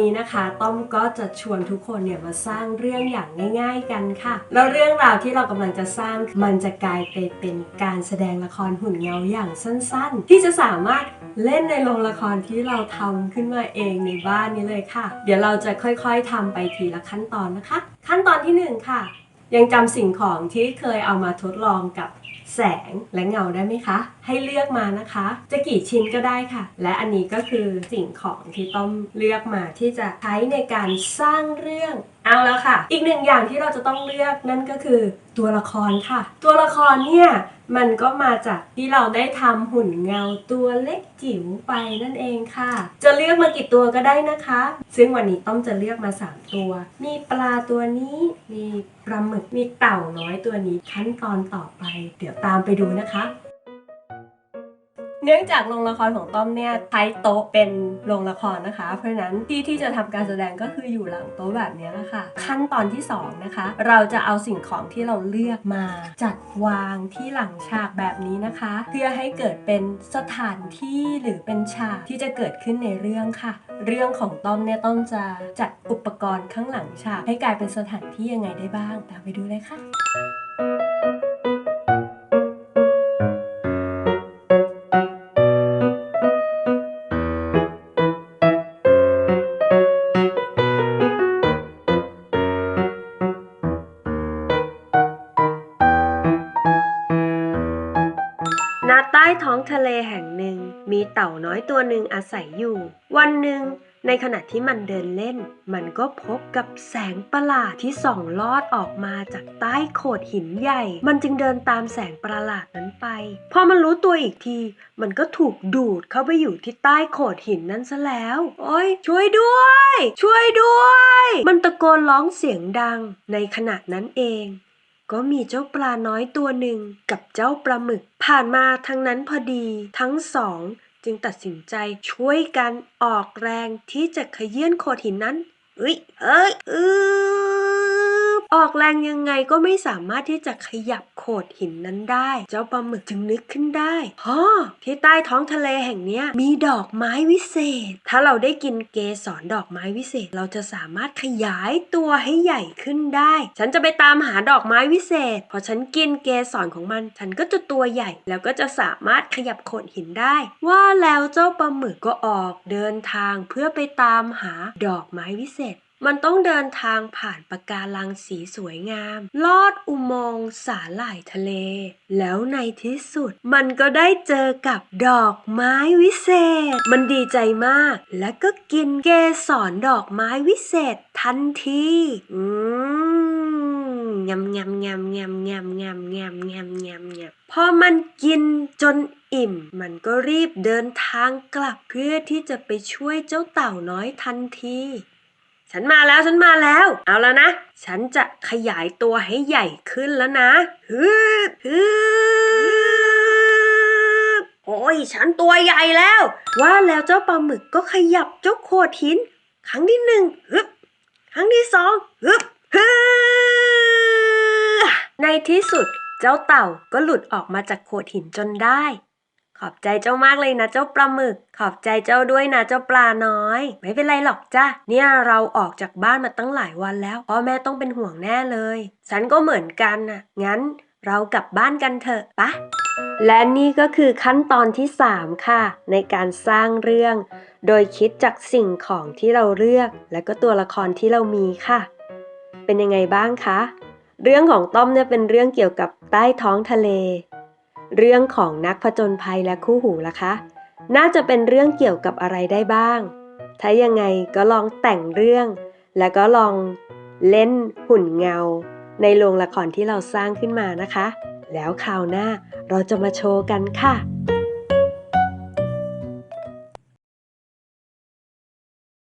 นี้นะคะต้อมก็จะชวนทุกคนเนี่ยมาสร้างเรื่องอย่างง่าย ๆ กันค่ะ แล้วเรื่องราวที่เรากำลังจะสร้างมันจะกลายไปเป็นการแสดงละครหุ่นเงาอย่างสั้นๆ ที่จะสามารถเล่นในโรงละครที่เราทำขึ้นมาเองในบ้านนี้เลยค่ะ เดี๋ยวเราจะค่อยๆทำไปทีละขั้นตอนนะคะ ขั้นตอนที่หนึ่งค่ะ ยังจำสิ่งของที่เคยเอามาทดลองกับ แสงและเงาได้ไหมคะ ให้เลือกมานะคะ จะกี่ชิ้นก็ได้ค่ะ และอันนี้ก็คือสิ่งของที่ต้อมเลือกมาที่จะใช้ในการสร้างเรื่องเอาแล้วค่ะ อีกหนึ่งอย่างที่เราจะต้องเลือกนั่นก็คือตัวละครค่ะ ตัวละครเนี่ย มันก็มาจากที่เราได้ทำหุ่นเงาตัวเล็กจิ๋วไปนั่นเองค่ะ จะเลือกมากี่ตัวก็ได้นะคะ ซึ่งวันนี้ต้อมจะเลือกมาสามตัว มีปลาตัวนี้ มีปลาหมึก มีเต่าน้อยตัวนี้ ขั้นตอนต่อไป เดี๋ยวตามไปดูนะคะ เนื่องจากโรงละครของต้อมเนี่ยใช้โต๊ะเป็นโรงละครนะคะ เพราะฉะนั้นที่ที่จะทำการแสดงก็คืออยู่หลังโต๊ะแบบนี้แหละค่ะขั้นตอนที่สองนะคะเราจะเอาสิ่งของที่เราเลือกมา จัดวางที่หลังฉากแบบนี้นะคะ เพื่อให้เกิดเป็นสถานที่หรือเป็นฉากที่จะเกิดขึ้นในเรื่องค่ะ เรื่องของต้อมเนี่ยต้อมจะจัดอุปกรณ์ข้างหลังฉากให้กลายเป็นสถานที่ยังไงได้บ้างตามไปดูเลยค่ะ ณใต้ท้องทะเลแห่งหนึ่ง มีเต่าน้อยตัวหนึ่งอาศัยอยู่ วันหนึ่ง ในขณะที่มันเดินเล่น มันก็พบกับแสงประหลาดที่ส่องลอดออกมาจากใต้โขดหินใหญ่ มันจึงเดินตามแสงประหลาดนั้นไป พอมันรู้ตัวอีกที มันก็ถูกดูดเข้าไปอยู่ที่ใต้โขดหินนั้นซะแล้ว โอ้ยช่วยด้วย ช่วยด้วย มันตะโกนร้องเสียงดัง ในขณะนั้นเอง ก็มีเจ้าปลาน้อยตัวหนึ่งกับเจ้าปลาหมึก ผ่านมาทั้งนั้นพอดี ทั้งสองจึงตัดสินใจช่วยกันออกแรงที่จะขยื่นโขดหินนั้นเอ้ยเอ้ยอือ ออกแรงยังไงก็ไม่สามารถที่จะขยับโขดหินนั้นได้ เจ้าปลาหมึกจึงนึกขึ้นได้ฮ่อที่ใต้ท้องทะเลแห่งนี้มีดอกไม้วิเศษ ถ้าเราได้กินเกสรดอกไม้วิเศษ เราจะสามารถขยายตัวให้ใหญ่ขึ้นได้ ฉันจะไปตามหาดอกไม้วิเศษ พอฉันกินเกสรของมัน ฉันก็จะตัวใหญ่ แล้วก็จะสามารถขยับโขดหินได้ ว่าแล้วเจ้าปลาหมึกก็ออกเดินทางเพื่อไปตามหาดอกไม้วิเศษ มันต้องเดินทางผ่านปะการังสีสวยงาม ลอดอุโมงค์สาหร่ายทะเล แล้วในที่สุด มันก็ได้เจอกับดอกไม้วิเศษ มันดีใจมาก และก็กินเกสรดอกไม้วิเศษทันที อืมยำยำยำยำยำยำยำยำยำยำพอมันกินจนอิ่ม มันก็รีบเดินทางกลับเพื่อที่จะไปช่วยเจ้าเต่าน้อยทันที ฉันมาแล้วฉันมาแล้ว เอาแล้วนะ ฉันจะขยายตัวให้ใหญ่ขึ้นแล้วนะฮึบฮึบโอ้ยฉันตัวใหญ่แล้ว ว่าแล้วเจ้าปลาหมึกก็ขยับเจ้าโขดหิน ครั้งที่หนึ่งฮึบครั้งที่สองฮึบฮึบในที่สุดเจ้าเต่าก็หลุดออกมาจากโขดหินจนได้ ขอบใจเจ้ามากเลยนะเจ้าปลาหมึก ขอบใจเจ้าด้วยนะเจ้าปลาน้อย ไม่เป็นไรหรอกจ้ะเนี่ยเราออกจากบ้านมาตั้งหลายวันแล้วพ่อแม่ต้องเป็นห่วงแน่เลย ฉันก็เหมือนกันน่ะงั้นเรากลับบ้านกันเถอะปะและนี่ก็คือขั้นตอนที่ 3 ค่ะ ในการสร้างเรื่อง โดยคิดจากสิ่งของที่เราเลือก และก็ตัวละครที่เรามีค่ะ เป็นยังไงบ้างคะ เรื่องของต้อมเนี่ยเป็นเรื่องเกี่ยวกับใต้ท้องทะเล เรื่องของนักผจญภัยและคู่หูล่ะคะ น่าจะเป็นเรื่องเกี่ยวกับอะไรได้บ้าง ถ้ายังไงก็ลองแต่งเรื่อง แล้วก็ลองเล่นหุ่นเงา ในโรงละครที่เราสร้างขึ้นมานะคะ แล้วคราวหน้าเราจะมาโชว์กันค่ะ